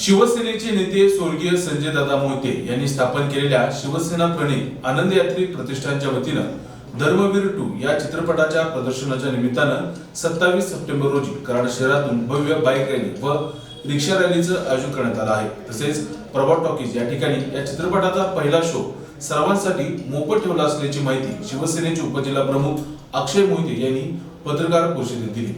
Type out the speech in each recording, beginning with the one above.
शिवसेनेचे नेते स्वर्गीय संजय दादा मोहिते यांनी स्थापन केलेल्या शिवसेना प्रणित आनंद यात्री प्रतिष्ठानच्या वतीनं धर्मवीर टू या चित्रपटाच्या प्रदर्शनाच्या निमित्तानं सत्तावीस सप्टेंबर रोजी कराड शहरातून भव्य बाईक रॅली व रिक्षा रॅलीचं आयोजन करण्यात आलं आहे. तसेच प्रभात टॉकीज या ठिकाणी या चित्रपटाचा पहिला शो सर्वांसाठी मोफत ठेवला असल्याची माहिती शिवसेनेचे उपजिल्हा प्रमुख अक्षय मोहिते यांनी पत्रकार परिषदेत दिली.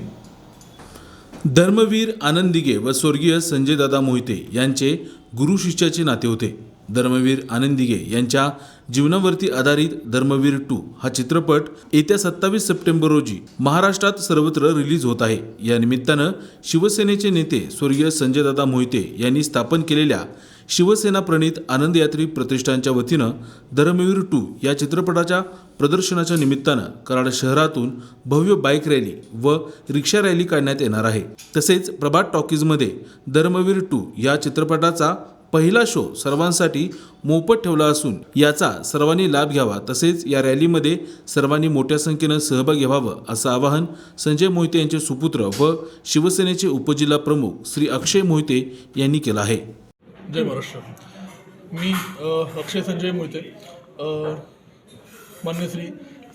धर्मवीर आनंदिगे व स्वर्गीय संजय दादा मोहिते यांचे गुरु शिष्याचे नाते होते. धर्मवीर आनंदिगे यांच्या जीवनावरती आधारित धर्मवीर टू हा चित्रपट येत्या सत्तावीस सप्टेंबर रोजी महाराष्ट्रात सर्वत्र रिलीज होत आहे. या निमित्तानं शिवसेनेचे नेते स्वर्गीय संजयदादा मोहिते यांनी स्थापन केलेल्या शिवसेना प्रणित आनंद यात्री प्रतिष्ठानच्या वतीनं धर्मवीर टू या चित्रपटाच्या प्रदर्शनाच्या निमित्तानं कराड शहरातून भव्य बाईक रॅली व रिक्षा रॅली काढण्यात येणार आहे. तसेच प्रभात टॉकीजमध्ये धर्मवीर टू या चित्रपटाचा पहिला शो सर्वांसाठी मोफत ठेवला असून याचा सर्वांनी लाभ घ्यावा. तसेच या रॅलीमध्ये सर्वांनी मोठ्या संख्येनं सहभागी व्हावं असं आवाहन संजय मोहिते यांचे सुपुत्र व शिवसेनेचे उपजिल्हा प्रमुख श्री अक्षय मोहिते यांनी केलं आहे. जय महाराष्ट्र. मी अक्षय संजय मोहिते. मान्य श्री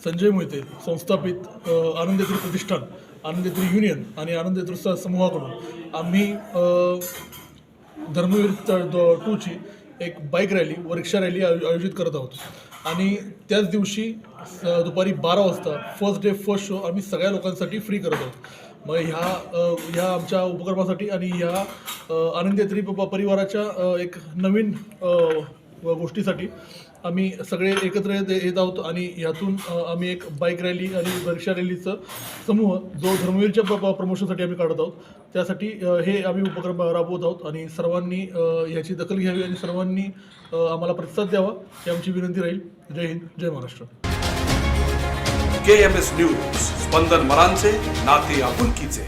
संजय मोहिते संस्थापित आनंदेत्री प्रतिष्ठान आनंदेत्री युनियन आणि आनंदेत्री समूहाकडून आम्ही धर्मवीर द- टूची एक बाईक रॅली व रिक्षा रॅली आयोजित करत आहोत. आणि त्याच दिवशी स- दुपारी बारा वाजता फर्स्ट डे फर्स्ट शो आम्ही सगळ्या लोकांसाठी फ्री करत आहोत. मग ह्या ह्या आमच्या उपक्रमासाठी आणि ह्या आनंद यात्री परिवाराच्या एक नवीन गोष्टीसाठी आम्ही सगळे एकत्र येत येत आहोत आणि यातून आम्ही एक बाईक रॅली आणि रिक्षा रॅलीचं समूह जो धर्मवीरच्या प- प्रमोशनसाठी आम्ही काढत आहोत. त्यासाठी हे आम्ही उपक्रम राबवत आहोत आणि सर्वांनी याची दखल घ्यावी आणि सर्वांनी आम्हाला प्रतिसाद द्यावा ही आमची विनंती राहील. जय हिंद जय Maharashtra. K M S news Spandan मरांचे नाते आपुलकीचे.